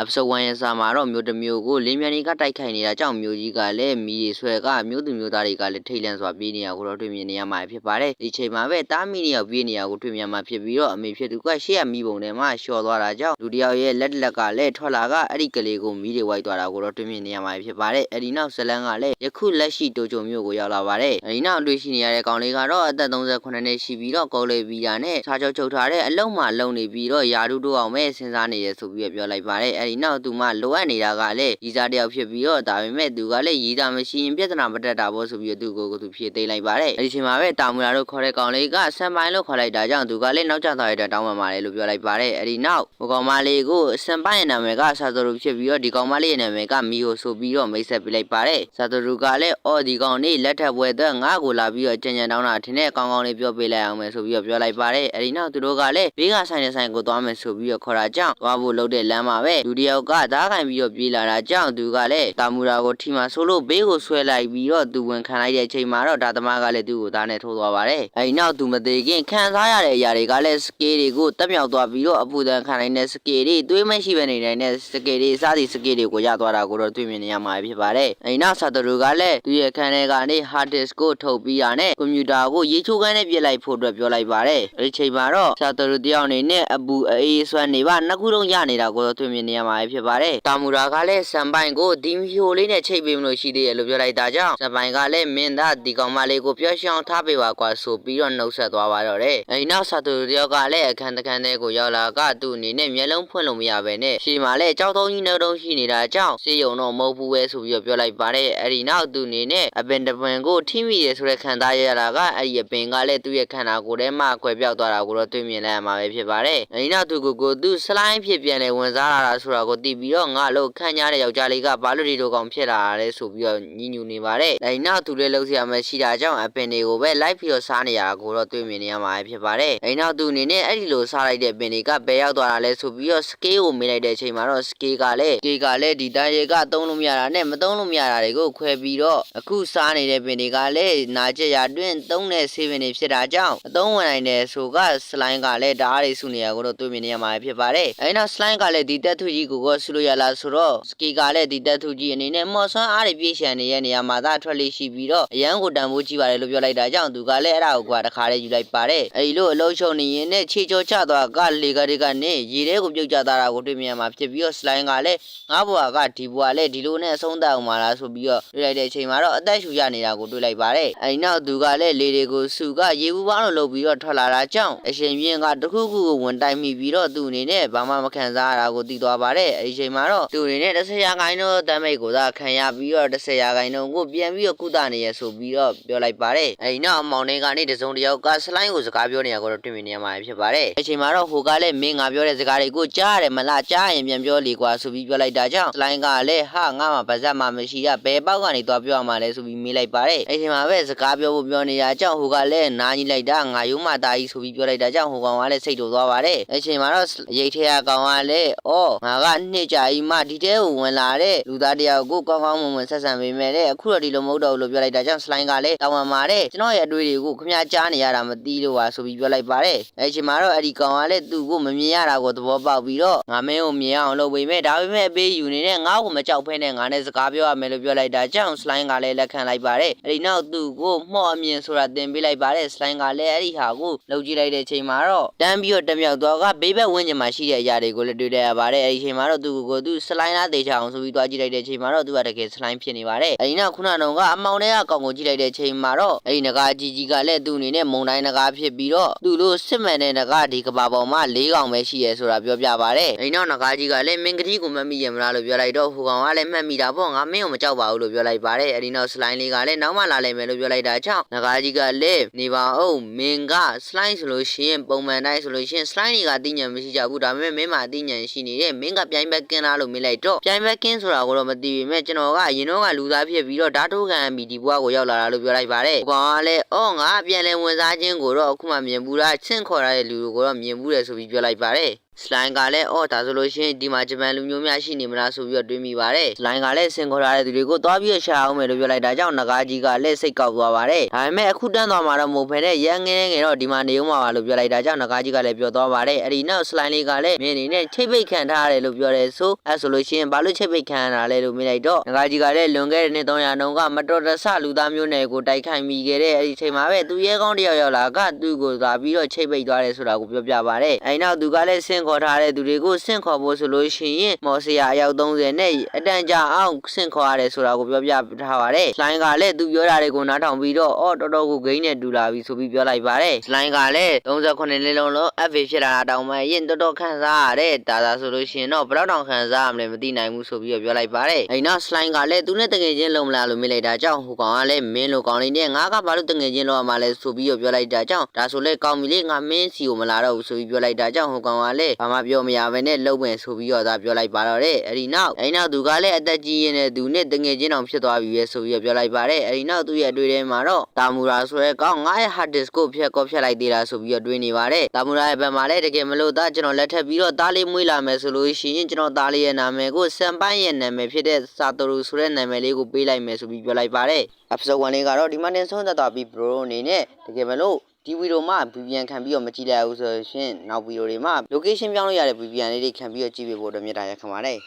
အပစဝိုင်းရစာမှာတော့မြို့တစ်မြို့ကိုလင်းမြန်တွေကတိုက်ခိုက်နေတာကြောင့်မြို့ကြီးကလည်းမီးတွေဆွဲကမြို့သူမြို့သားတွေကလည်းထိတ်လန့်စွာပြေးနေရကိုတော့တွေ့မြင်နေရမှာဖြစ်ပါတယ်ဒီချိန်မှာပဲတားမီတွေရောက်ပြေးနေရကိုတွေ့မြင်မှာဖြစ်ပြီးတော့အမေဖြစ်သူကရှေ့ကမီးပုံထဲမှာလျှော်သွားတာကြောင့်လူတစ်ယောက်ရဲ့လက်လက်ကလည်းထွက်လာကအဲ့ဒီကလေးကိုမီးတွေဝိုက်သွားတာကိုတော့တွေ့မြင်နေရမှာဖြစ်ပါတယ်အဲ့ဒီနောက်ဇလန်းကလည်းယခုလက်ရှိတိုဂျိုမြို့ကိုရောက်လာပါတယ်အဲ့ဒီနောက်တွေ့ရှိနေရတဲ့ကောင်လေးကတော့အသက်38နှစ်ရှိပြီးတော့ကောလေးပြီးတာနဲ့ခြားချုပ်ချုပ်ထားတဲ့အလုံးမှလုံနေပြီးတော့ယာရုတို့အောင်ပဲစဉ်းစားနေရဆိုပြီးပြောလိုက်ပါတယ်အဲ့ဒီနောက်သူမှလိုအပ်နေတာကလည်းရီစားတယောက်ဖြစ်ပြီးတော့ဒါပေမဲ့သူကလည်းရီစားမရှိရင်ပြဿနာမတက်တာပေါ့ဆိုပြီးတော့သူ့ကိုယ်ကိုသူဖြေသိမ်းလိုက်ပါတယ်အဲဒီချိန်မှာပဲတာမူလာတို့ခေါ်တဲ့ကောင်လေးကဆန်ပိုင်းလို့ခေါ်လိုက်တာကြောင့်သူကလည်းနောက်ကျသွားရတဲ့တောင်းပန်ပါတယ်လို့ပြောလိုက်ပါတယ်အဲဒီနောက်ဟိုကောင်မလေးကိုဆန်ပိုင်းရဲ့နာမည်ကဆာတိုရူဖြစ်ပြီးတော့ဒီကောင်မလေးရဲ့နာမည်ကမီယိုဆိုပြီးတော့မိတ်ဆက်ပေးလိုက်ပါတယ်ဆာတိုရူကလည်းအော်ဒီကောင်လေးလက်ထပ်ပွဲအတွက်ငါ့ကိုလာပြီးတော့ကြံကြံတောင်းတာထင်တဲ့ကောင်ကောင်လေးပြောပေးလိုက်အောင်မယ်ဆိုပြီးတော့ပြောလိုက်ပါတယ်အဲဒီနောက်သူတို့ကလည်းဘေးကဆိုင်တဲ့ဆိုင်ကိုသွားမယ်ဆိုပြီးတော့ခေါ်တာကြောင့်သွားဖို့လုပ်တဲ့လမ်းမှာပဲလူတယောက်ကဓာတ်ကင်ပြီးတော့ပြေးလာတာကြောင့်သူကလည်းတာမူရာကိုထိမှဆိုလို့ဘေးကိုဆွဲလိုက်ပြီးတော့သူဝင်ခံလိုက်တဲ့အချိန်မှာတော့ဒါသမားကလည်းသူ့ကိုသားနဲ့ထိုးသွားပါတယ်အဲဒီနောက်သူမသေးခင်ခံစားရတဲ့အရာတွေကလည်းစကေးတွေကိုတက်မြောက်သွားပြီးတော့အပူဒဏ်ခံနိုင်တဲ့စကေးတွေတွေးမရှိပဲနေနိုင်တဲ့စကေးတွေစသည်စကေးတွေကိုရသွားတာကိုတော့တွေ့မြင်နေရမှာဖြစ်ပါတယ်အဲဒီနောက်ဆာတရူကလည်းသူ့ရဲ့ခန်းထဲကနေ hard disk ကိုထုတ်ပြီးရနဲ့ကွန်ပျူတာကိုရေးချိုးခန်းနဲ့ပြစ်လိုက်ဖို့အတွက်ပြောလိုက်ပါတယ်အဲဒီချိန်မှာတော့ဆာတရူတယောက်အနေနဲ့အပူအေးဆွမ်းနေပါနှစ်ခုလုံးရနေတာကိုတော့တွေ့မြင်နေရမှာဖြစ်ပါတယ်တာမူရာကလည်းဆန်ပိုင်ကိုဒီမီဟိုလေးနဲ့ချိတ်ပေးမလို့ရှိသေးတယ်လို့ပြောလိုက်တာကြောင့်ဆန်ပိုင်ကလည်းမင်းသားဒီကောင်မလေးကိုပြောရှောင်းထားပေးပါကွာဆိုပြီးတော့နှုတ်ဆက်သွားပါတော့တယ်အဲဒီနောက်ဆာတူတယောက်ကလည်းအခန်းတစ်ခန်းထဲကိုရောက်လာကသူ့အနေနဲ့မျက်လုံးဖွင့်လို့မရပဲနဲ့ရှေ့မှာလည်းကြောက်တုံးကြီးနှုတ်တုံးရှိနေတာကြောင့်စေယုံတော့မဟုတ်ဘူးပဲဆိုပြီးတော့ပြောလိုက်ပါတယ်အဲဒီနောက်သူ့အနေနဲ့အပင်တပင်ကိုထိမိရဆိုတဲ့ခံစားရတာကအဲ့ဒီအပင်ကလည်းသူ့ရဲ့ခန္ဓာကိုယ်ထဲမှာကွယ်ပြောက်သွားတာကိုတော့တွေ့မြင်လိုက်ရမှာပဲဖြစ်ပါတယ်အဲဒီနောက်သူကိုကိုသူစလိုင်းဖြစ်ပြန်လေဝင်စားလာတာဆိုတာကိုသိပြီးတော့ငါလို့ခန့်ညားတဲ့ယောက်ျားလေးကဘာလို့ဒီလိုကောင်ဖြစ်လာတာလဲဆိုပြီးတော့ညှဉ်းညူနေပါတယ်အဲဒီနောက်သူလည်းလှုပ်ရှားမှရှိတာကြောင့်အပင်တွေကိုပဲလိုက်ပြီးတော့စားနေရတာကိုတော့တွေ့မြင်နေရမှာဖြစ်ပါတယ်အဲဒီနောက်သူအနေနဲ့အဲ့ဒီလိုစားလိုက်တဲ့ပင်တွေကဘယ်ရောက်သွားတာလဲဆိုပြီးတော့စကေးကိုမေးလိုက်တဲ့အချိန်မှာတော့စကေးကလည်းစကေးကလည်းဒီတိုင်းရဲကသုံးလို့မရတာနဲ့မသုံးလို့မရတာတွေကိုခွဲပြီးတော့အခုစားနေတဲ့ပင်တွေကလည်းနာကျက်ရတွင်သုံးတဲ့ဆေးပင်တွေဖြစ်တာကြောင့်အသုံးဝင်နိုင်တဲ့ဆိုကစလိုင်းကလည်းဓာတ်ရီစုနေရကိုတော့တွေ့မြင်နေရမှာဖြစ်ပါတယ်အဲဒီနောက်စလိုင်းကလည်းဒီတက်သူကြီးကိုကဆူလို့ရလားဆိုတော့စကီကလည်းဒီတက်သူကြီးအနေနဲ့မော်ဆွမ်းအားတွေပြည့်ရှံနေတဲ့နေရာမှာသာထွက်လေးရှိပြီးတော့အရန်ကိုတန်ဖိုးကြီးပါတယ်လို့ပြောလိုက်တာကြောင့်သူကလည်းအဲ့ဒါကိုကွာတခါလေးယူလိုက်ပါတယ်အဲဒီလိုအလုံးချုံနေရင်နဲ့ခြေချောချသွားကလေကတွေကနေရေထဲကိုပြုတ်ကျသွားတာကိုတွေ့မြင်မှာဖြစ်ပြီးတော့စလိုင်းကလည်းငါ့ဘွားကဒီဘွားလည်းဒီလိုနဲ့အဆုံးသတ်အောင်မလားဆိုပြီးတော့တွေ့လိုက်တဲ့အချိန်မှာတော့အသက်ရှူရနေတာကိုတွေ့လိုက်ပါတယ်အဲဒီနောက်သူကလည်းလေတွေကိုစုကရေဘူးပေါင်းလို့လုပ်ပြီးတော့ထွက်လာတာကြောင့်အရှင်ပြင်းကတခုခုကိုဝင်တိုက်မိပြီးတော့သူ့အနေနဲ့ဘာမှမခံစားရတာကိုသိသွားပါတယ်အဲဒီချိန်မှာတော့သူအနေနဲ့တစ်ဆရာခိုင်တော့တမ်းမိတ်ကိုသာခံရပြီးတော့တစ်ဆရာခိုင်တော့ကိုပြန်ပြီးတော့ကုသနေရဆိုပြီးတော့ပြောလိုက်ပါတယ်အဲဒီနောက်အမောင်လေးကနေတစုံတယောက်ကစလိုင်းကိုစကားပြောနေရကိုတော့တွေ့မြင်နေရမှာဖြစ်ပါတယ်အချိန်မှာတော့ဟိုကလည်းမင်းငါပြောတဲ့စကားတွေကိုကြားရတယ်မလားကြားရင်ပြန်ပြောလေကွာဆိုပြီးပြောလိုက်တာကြောင့်စလိုင်းကလည်းဟာငါမှပါဇက်မှမရှိရဘယ်ပေါက်ကနေသွားပြောရမှာလဲဆိုပြီးမေးလိုက်ပါတယ်အချိန်မှာပဲစကားပြောဖို့ပြောနေတာကြောင့်ဟိုကလည်းနားကြီးလိုက်တာငါယုံမသားကြီးဆိုပြီးပြောလိုက်တာကြောင့်ဟိုကောင်ကလည်းစိတ်တူသွားပါတယ်အချိန်မှာတော့ရိတ်ထဲကကောင်ကလည်းအော်ငါကနှစ်ကြာကြီးမှဒီတဲကိုဝင်လာတဲ့လူသားတယောက်ကိုကောင်းကောင်းမွန်မွန်ဆက်ဆံပေးမယ်တဲ့အခုတော့ဒီလိုမဟုတ်တော့ဘူးလို့ပြောလိုက်တာကြောင့်စလိုင်းကလည်းတောင်းပန်ပါတယ်ကျွန်တော်ရဲ့အတွေ့တွေကိုခင်ဗျားကြားနေရတာမသိလို့ပါဆိုပြီးပြောလိုက်ပါတယ်အဲချိန်မှာတော့အဲ့ဒီကောင်ကလည်းသူ့ကိုမမြင်ရတာကိုသဘောပေါက်ပြီးတော့ငါမင်းကိုမြင်အောင်လုပ်ပေးမယ်ဒါပေမဲ့အပေးယူနေတဲ့ငါ့ကိုမကြောက်ဖဲနဲ့ငါနဲ့စကားပြောရမယ်လို့ပြောလိုက်တာကြောင့်စလိုင်းကလည်းလက်ခံလိုက်ပါတယ်အဲ့ဒီနောက်သူ့ကိုမှော့အမြင်ဆိုတာတင်ပေးလိုက်ပါတယ်စလိုင်းကလည်းအဲ့ဒီဟာကိုလှုပ်ကြည့်လိုက်တဲ့ချိန်မှာတော့တန်းပြီးတော့တမြောက်သွားကဘေးဘက်ဝင်းကျင်မှာရှိတဲ့အရာတွေကိုလည်းတွေ့ရပါတယ်အဲ့ဒီချိန်မှာတော့သူ့ကိုသူစလိုင်းလားတေချအောင်ဆိုပြီးသွားကြည့်လိုက်တဲ့ချိန်မှာတော့သူကတကယ်စလိုင်းဖြစ်နေပါတယ်အဲ့ဒီနောက်ခုနကတော့ကအမောင်တွေကကောင်ကိုကြည့်လိုက်တဲ့ချိန်မှာတော့အဲ့ဒီငကားကြီးကြီးကလည်းသူ့အနေနဲ့မုံတိုင်းငကားဖြစ်ပြီးတော့သူ့လိုစစ်မှန်တဲ့ငကားဒီကဘာပေါ်မှာ၄កောင်ပဲရှိရဲဆိုတာပြောပြပါတယ်အဲ့ဒီနောက်ငကားကြီးကလည်းမင်းကတိကိုမမိရမလားလို့ပြောလိုက်တော့ဟိုကောင်ကလည်းမှတ်မိတာပေါ့ငါမင်းကိုမကြောက်ပါဘူးလို့ပြောလိုက်ပါတယ်အဲ့ဒီနောက်စလိုင်းလေးကလည်းနောက်မှလာလိမ့်မယ်လို့ပြောလိုက်တာကြောင့်ငကားကြီးကလည်းနေပါအောင်မင်းကစလိုင်းဆိုလို့ရှိရင်ပုံမှန်တိုင်းဆိုလို့ရှိရင်စလိုင်းတွေကတိညာမရှိကြဘူးဒါပေမဲ့မင်းမှာတိညာရှိနေတယ်မင်းကပြိုင်ဘက်ကင်းလားလို့မေးလိုက်တော့ပြိုင်ဘက်ကင်းဆိုတာကိုတော့မသိပေမဲ့ကျွန်တော်ကအရင်တော့ကလူသားဖြစ်ပြီးတော့ဓာတ်ထိုးခံပြီးဒီဘွားကိုရောက်လာတာလို့ပြောလိုက်ပါတယ်ဟိုကောင်ကလည်းအော်ငါပြန်လဲဝင်စားခြင်းကိုတော့အခုမှမြင်ဘူးလားဆင့်ခေါ်ရတဲ့လူကိုတော့မြင်ဘူးတယ်ဆိုပြီးပြောလိုက်ပါတယ် စလိုင်းကလည်းအော်ဒါဆိုလို့ရှိရင်ဒီမှာဂျပန်လူမျိုးများရှိနေမလားဆိုပြီးတော့တွေးမိပါတယ်စလိုင်းကလည်းစင်ခေါ်ထားတဲ့သူတွေကိုသွားပြီးရှာအောင်မယ်လို့ပြောလိုက်တာကြောင့်နဂါကြီးကလည်းစိတ်ကောက်သွားပါတယ်ဒါပေမဲ့အခုတန်းသွားမှာတော့မဟုတ်ဘဲနဲ့ရန်ငင်းငယ်တော့ဒီမှာနေဦးမှာပါလို့ပြောလိုက်တာကြောင့်နဂါကြီးကလည်းပြောသွားပါတယ်အဲ့ဒီနောက်စလိုင်းလေးကလည်းမင်းအနေနဲ့ချိတ်ပိတ်ခံထားရတယ်လို့ပြောတယ်ဆိုအဲ့ဆိုလို့ရှိရင်ဘာလို့ချိတ်ပိတ်ခံရတာလဲလို့မေးလိုက်တော့နဂါကြီးကလည်းလွန်ခဲ့တဲ့နှစ်300နှုန်းကမတော်တဆလူသားမျိုးနယ်ကိုတိုက်ခိုက်မိခဲ့တဲ့အဲ့ဒီချိန်မှာပဲသူရဲကောင်းတယောက်ရောက်လာကသူ့ကိုသာပြီးတော့ချိတ်ပိတ်သွားတယ်ဆိုတာကိုပြောပြပါတယ်အဲ့နောက်သူကလည်းဆင့်ခေါ်ထားတဲ့သူတွေကိုဆင့်ခေါ်ဖို့ဆိုလို့ရှိရင်မော်စရာအယောက်30နဲ့အတန်ကြာအောင်ဆင့်ခေါ်ရတယ်ဆိုတာကိုပြောပြထားပါတယ်စလိုင်းကလည်းသူပြောတာတွေကိုနားထောင်ပြီးတော့အော်တော်တော်ကိုဂိမ်းနဲ့တူလာပြီဆိုပြီးပြောလိုက်ပါတယ်စလိုင်းကလည်း38နှစ်လုံးလုံး FA ဖြစ်လာတာတောင်မှရင်တော်တော်ခန်းစားရတဲ့ဒါသာဆိုလို့ရှိရင်တော့ဘယ်တော့တောင်ခန်းစားရမလဲမသိနိုင်ဘူးဆိုပြီးတော့ပြောလိုက်ပါတယ်အဲ့နောက်စလိုင်းကလည်းသူနဲ့တကယ်ချင်းလုံမလားလို့မေးလိုက်တာကြောင့်ဟိုကောင်ကလည်းမင်းလိုကောင်လေးနဲ့ငါကဘာလို့တကယ်ချင်းလုံရမှာလဲဆိုပြီးတော့ပြောလိုက်တာကြောင့်ဒါဆိုလဲကောင်းပြီလေငါမင်းစီကိုမလာတော့ဘူးဆိုပြီးပြောလိုက်တာကြောင့်ဟိုကောင်ကလည်းဘာမှပြောမရဘဲနဲ့လုံမယ်ဆိုပြီးတော့ဒါပြောလိုက်ပါတော့တဲ့အဲ့ဒီနောက်အဲ့နောက်သူကလည်းအသက်ကြီးရင်းနဲ့သူနဲ့တကယ်ချင်းအောင်ဖြစ်သွားပြီပဲဆိုပြီးတော့ပြောလိုက်ပါတယ်အဲ့ဒီနောက်သူ့ရဲ့အတွေ့အထဲမှာတော့တာမူရာဆိုရဲကောင်ငါရဲ့ hard disk ကိုဖျက်ကောဖျက်လိုက်သေးတာဆိုပြီးတော့တွေးနေပါတယ်တာမူရာရဲ့ဘက်မှာလည်းတကယ်မလို့သားကျွန်တော်လက်ထပ်ပြီးတော့သားလေးမွေးလာမယ်ဆိုလို့ရှိရင်ကျွန်တော်သားလေးရဲ့နာမည်ကိုစံပိုင်းရဲ့နာမည်ဖြစ်တဲ့စာတိုရူဆိုတဲ့နာမည်လေးကိုပေးလိုက်မယ်ဆိုပြီးပြောလိုက်ပါတယ် episode 1လေးကတော့ဒီမှာတင်ဆုံးသက်သွားပြီး bro အနေနဲ့တကယ်မလို့ ဒီဗီဒီယိုမှာ VPN ခံပြီးတော့မကြည့်လိုက်ဘူးဆိုရင်နောက်ဗီဒီယိုတွေမှာ location ပြောင်းလို့ရတဲ့ VPN လေးတွေခံပြီးတော့ကြည့်ပေးဖို့အတွက်မြတ်တာရက်ခံပါတယ်